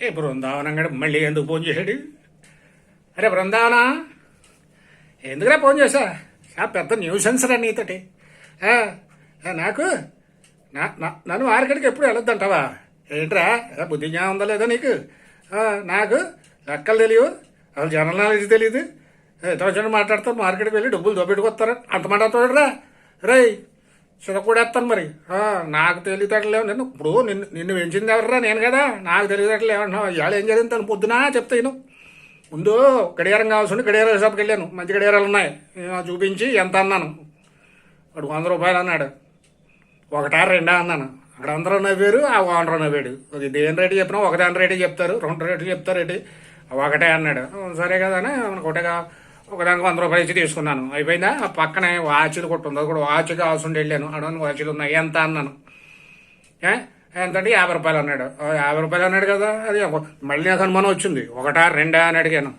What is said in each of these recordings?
ఏ బృందావనం కూడా మళ్ళీ ఎందుకు ఫోన్ చేశాడు? అరే బృందావన? ఎందుకురా ఫోన్ చేశా? ఆ పెద్ద న్యూస్ రా నీతోటి నాకు? నా నన్ను మార్కెట్కి ఎప్పుడు వెళ్ళొద్దంటావా? ఏంట్రా బుద్ధి జ్ఞానం ఉందా లేదా నీకు? నాకు? లెక్కలు తెలియవు. అసలు జనరల్ నాలెడ్జ్ తెలియదు. జనం మాట్లాడతారు మార్కెట్కి వెళ్ళి డబ్బులు దోపెట్టుకొస్తారు అంత మాట్లాడుతాడురా రేయ్ చిరకూడేస్తాను మరి. నాకు తెలివితేటలు లేవు నేను ఇప్పుడు నిన్ను నిన్ను పెంచింది ఎవర్రా నేను కదా? నాకు తెలివితేటలు ఏమన్నా ఇవాళ ఏం జరిగింది తను? పొద్దునా చెప్తాను ముందు గడియారం కావాల్సి ఉండి గడియారం షాప్కి వెళ్ళాను. మంచి గడియారాలు ఉన్నాయి. చూపించి ఎంత అన్నాను. వాడు వంద రూపాయలు అన్నాడు. ఒకటా రెండా అన్నాను. అక్కడ అందరూ నవ్వారు ఆ ఓనర్ నవ్వాడు. అది దేని రేటు చెప్పినా ఒకదాని రేటు చెప్తారు రెండు రేట్లు చెప్తారు ఒకటే అన్నాడు. సరే కదా అని ఒకటే ఒకదానికి వంద రూపాయలు ఇచ్చి తీసుకున్నాను. అయిపోయిందా? ఆ పక్కనే వాచ్లు కొట్టు ఉంది అది కూడా వాచ్ కావాల్సి వెళ్ళాను. అడవని వాచ్లు ఉన్నాయి. ఎంత అన్నాను. ఏ? ఎంత అంటే యాభై రూపాయలు అన్నాడు. యాభై రూపాయలు అన్నాడు కదా. అది ఒక- మళ్ళీ నాకు అనుమానం వచ్చింది. ఒకటా రెండా అని అడిగాను.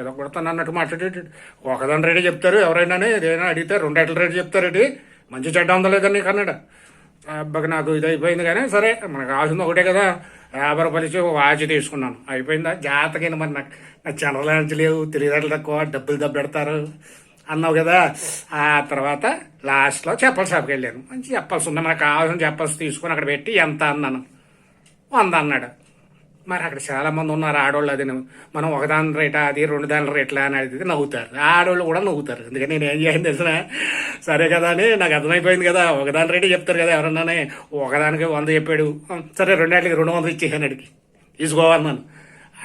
ఏదో కొడతాను అన్నట్టు మాట్లాడేటి ఒకదాని రేటు చెప్తారు. ఎవరైనా ఏదైనా అడిగితే రెండేట్ల రేటు చెప్తారేటి మంచి చెడ్డ ఉందా లేదని నీకు అన్నాడు. అబ్బాకి నాకు ఇది అయిపోయింది కానీ సరే మనకు కావాల్సింది ఒకటే కదా. యాభై రూపాయలు ఇచ్చి ఒక వాచ్ తీసుకున్నాను. అయిపోయిందా? జాతకైన మరి నాకు నాకు చనలాంటి లేవు తెలియదట్లు తక్కువ డబ్బులు దబ్బెడతారు. అన్నావు కదా? ఆ తర్వాత లాస్ట్లో చెప్పల షాప్కి వెళ్ళాను. మంచి చెప్పల్స్ ఉంది. నాకు కావాల్సిన చెప్పాల్సి తీసుకొని అక్కడ పెట్టి ఎంత అన్నాను? వంద అన్నాడు. మరి అక్కడ చాలా మంది ఉన్నారు ఆడవాళ్ళు అది మనం ఒకదాని రేట అది రెండు దాని రేట్లా అని అడిగితే నవ్వుతారు. ఆడవాళ్ళు కూడా నవ్వుతారు. ఎందుకంటే నేను ఏం చేయను తెలిసిన సరే కదా అని నాకు అర్థమైపోయింది కదా. ఒకదాని రేటే చెప్తారు కదా ఎవరన్నానే. ఒకదానికి వంద చెప్పాడు. సరే రెండేళ్ళకి రెండు వందలు ఇచ్చేసాను అడిగి. తీసుకోవాలన్నాను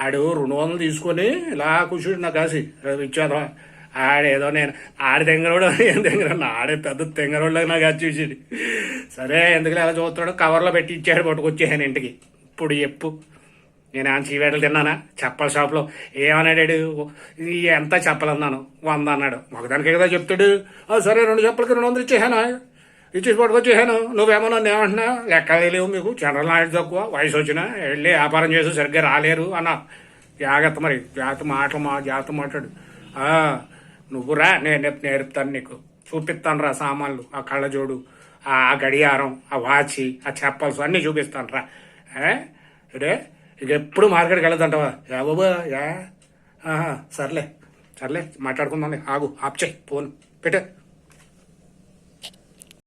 ఆడు రెండు వందలు తీసుకొని ఇలా కూర్చుడు నాకు కాసి. ఇచ్చాను ఆడేదో నేను ఆడి తెంగరోడు ఏం తెంగర ఆడే పెద్ద తెంగరోళ్ళకి నాకు అది చూసాడు సరే ఎందుకు అలా చూస్తాడు కవర్లో పెట్టి ఇచ్చాడు పట్టుకొచ్చేసాను ఇంటికి. ఇప్పుడు చెప్పు. నేను ఆ చీవేటలు తిన్నానా? చెప్పల షాప్లో. ఏమన్నాడాడు? ఎంత చెప్పలన్నాను. వంద అన్నాడు. ఒకదానికే కదా చెప్తాడు. సరే రెండు చెప్పలకి రెండు వందలు ఇచ్చేసాను? ఇచ్చేసి పట్టుకొచ్చేసాను. నువ్వేమో నన్ను ఏమంటున్నా? లెక్క లేవు మీకు. జనరల్ నాలెడ్జ్ తక్కువ. వయసు వచ్చినా వెళ్ళి వ్యాపారం చేసి సరిగ్గా రాలేరు అన్న. జాగ్రత్త మరి. జాగ్రత్త మాటలు మా జాగ్రత్త మాట్లాడు. నువ్వు రా. నేను నేర్పుతాను నీకు. చూపిస్తాను రా సామాన్లు. ఆ కళ్ళజోడు ఆ గడియారం ఆ వాచి ఆ చెప్పల్స్ అన్నీ చూపిస్తాను రా. ఏ? ఇక ఎప్పుడు మార్కెట్కి వెళ్ళదంటావా యా బాబా యా సర్లే సర్లే మాట్లాడుకుందాం ఆగు ఆప్ చేయి ఫోన్ పెట్టే.